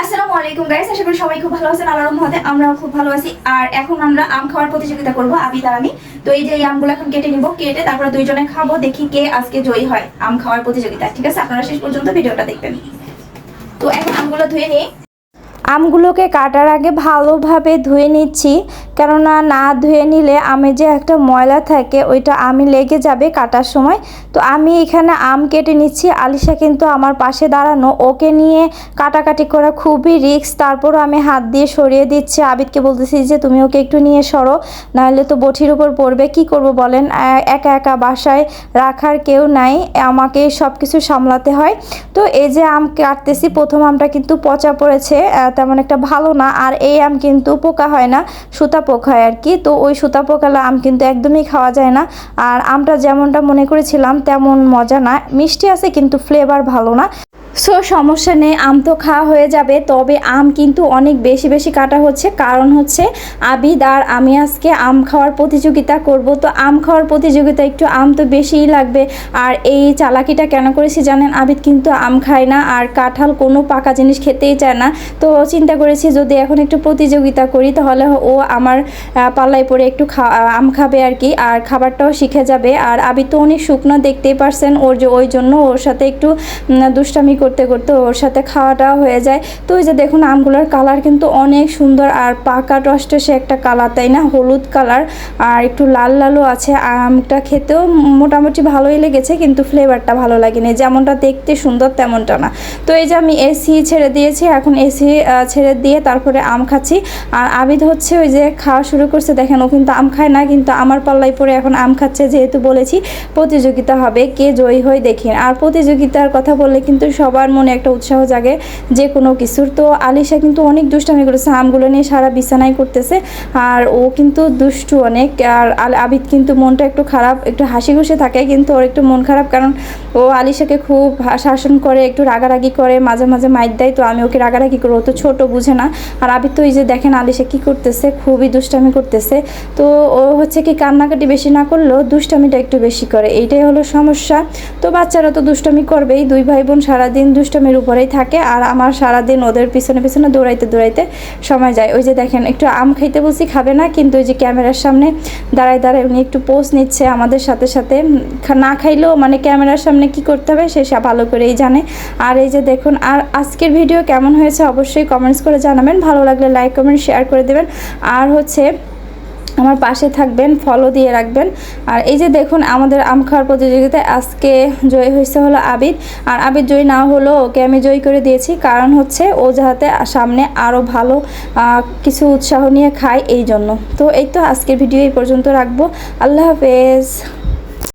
আসসালামু আলাইকুম গাইস আশা করি সবাই খুব ভালো আছেন, আল্লাহর রহমতে আমরাও খুব ভালো আছি। আর এখন আমরা আম খাওয়ার প্রতিযোগিতা করব, আবিদ আর আমি। তো এই যে এই আমগুলো এখন কেটে নিব, কেটে তারপরে দুইজনে খাব, দেখি কে আজকে জয়ী হয় আম খাওয়ার প্রতিযোগিতা ঠিক আছে? আপনারা শেষ পর্যন্ত ভিডিওটা দেখবেন। তো এখন আমগুলো ধুয়ে নিই। আমগুলোকে কাটার আগে ভালোভাবে ধুয়ে নিচ্ছি। কেননা না ধুয়ে নিলে আমে যে একটা ময়লা থাকে, ওইটা আমি লেগে যাবে কাটার সময়। তো আমি এখানে আম কেটে নিচ্ছি, আলিশা কিন্তু আমার পাশে দাঁড়ানো। ওকে নিয়ে কাটাকাটি করা খুবই রিস্ক। তারপরও আমি হাত দিয়ে সরিয়ে দিচ্ছি। আবিদকে বলতেছি যে, তুমি ওকে একটু নিয়ে সরো, নাহলে তো বঠির উপর পড়বে। কি করব বলেন? একা একা বাসায় রাখার কেউ নাই। আমাকে সব কিছু সামলাতে হয়। তো এই যে আম কাটতেছি, প্রথম আমটা কিন্তু পচা পড়েছে। তেমন একটা ভালো না। আর এই আম কিন্তু পোকা হয় না। সুতা পোকা আর কি। তো ওই সুতা পোকালা আম কিন্তু একদমই খাওয়া যায় না। আর আমটা যেমনটা মনে করেছিলাম তেমন মজা না। মিষ্টি আছে কিন্তু ফ্লেভার ভালো না। সো সমস্যা নেই, আম তো খাওয়া হয়ে যাবে, তবে আম কিন্তু অনেক বেশি বেশি কাটা হচ্ছে। কারণ হচ্ছে আবিদ আর আমি আজকে আম খাওয়ার প্রতিযোগিতা করব। তো আম খাওয়ার প্রতিযোগিতা একটু আম তো বেশিই লাগবে। আর এই চালাকিটা কেন করেছি জানেন? আবিদ কিন্তু আম খায় না আর কাঁঠাল কোনো পাকা জিনিস খেতেই চায় না। তো চিন্তা করেছি, যদি এখন একটু প্রতিযোগিতা করি, তাহলে ও আমার পাল্লায় পড়ে একটু আম খাবে আর কি। আর খাবারটাও শিখে যাবে। আর আবিদ তো অনেক শুকনো দেখতেই পারছেন, ওর যে ওই জন্য ওর সাথে একটু দুষ্টামি করতে করতে ওর সাথে খাওয়াটা হয়ে যায়। তো ওই যে দেখুন, আমগুলোর কালার কিন্তু অনেক সুন্দর আর পাকা টসটা সে একটা কালার, তাই না? হলুদ কালার আর একটু লাল লালও আছে। আমটা খেতেও মোটামুটি ভালোই লেগেছে, কিন্তু ফ্লেভারটা ভালো লাগেনি। যেমনটা দেখতে সুন্দর, তেমনটা না। তো এই যে আমি এসি ছেড়ে দিয়েছি, এখন এসি ছেড়ে দিয়ে তারপরে আম খাচ্ছি। আর আবিদ হচ্ছে ওই যে খাওয়া শুরু করছে, দেখেন ও কিন্তু আম খায় না, কিন্তু আমার পাল্লায় পরে এখন আম খাচ্ছে, যেহেতু বলেছি, প্রতিযোগিতা হবে, কে জয়ী হয় দেখি আর প্রতিযোগিতার কথা বললে কিন্তু সবার মনে একটা উৎসাহ জাগে যে কোনো কিছুর। তো আলিশা কিন্তু অনেক দুষ্টামি করেছে, আমগুলো নিয়ে সারা বিছানায় করতেছে, আর ও কিন্তু দুষ্টু অনেক, আর আবিদ কিন্তু মনটা একটু খারাপ, একটু হাসি খুশি থাকে, কিন্তু ওর একটু মন খারাপ, কারণ ও আলিশাকে খুব শাসন করে, একটু রাগারাগি করে, মাঝে মাঝে মাইর দেয়, তো আমি ওকে রাগারাগি করি, ও তো ছোট, বুঝে না। আর আবিদ তো এই যে দেখেন আলিশা কি করতেছে, খুবই দুষ্টামি করতেছে। তো ও হচ্ছে কি কান্নাকাটি বেশি না করলেও দুষ্টামিটা একটু বেশি করে, এইটাই হলো সমস্যা। তো বাচ্চারা তো দুষ্টামি করবেই, দুই ভাই বোন সারাদিন দুষ্টামির উপরেই থাকে আর আমার সারাদিন ওদের পিছনে পিছনে দৌড়াইতে দৌড়াইতে সময় যায়। ওই যে দেখেন, একটু আম খাইতে বলছি খাবে না, কিন্তু ওই যে ক্যামেরার সামনে দাঁড়ায় দাঁড়ায় উনি একটু পোজ নিচ্ছে আমাদের সাথে সাথে। না খাইলেও মানে ক্যামেরার সামনে কি করতে হবে সে, ভালো করেই জানে। আর এই যে দেখুন, আর আজকের ভিডিও কেমন হয়েছে অবশ্যই কমেন্টস করে জানাবেন। ভালো লাগলে লাইক, কমেন্ট, শেয়ার করে দেবেন। আর হচ্ছে আমার পাশে থাকবেন ফলো দিয়ে রাখবেন। আর এই যে দেখুন, আমাদের আম খাওয়ার প্রতিযোগিতায় আজকে জয় হয়েছে হলো আবিদ। আর আবিদ জয় না হলো ওকে আমি জয় করে দিয়েছি। কারণ হচ্ছে ও যাতে সামনে আরও ভালো কিছু উৎসাহ নিয়ে খায় এই জন্য। তো এই তো আজকের ভিডিও এই পর্যন্ত রাখব। আল্লাহ হাফেজ।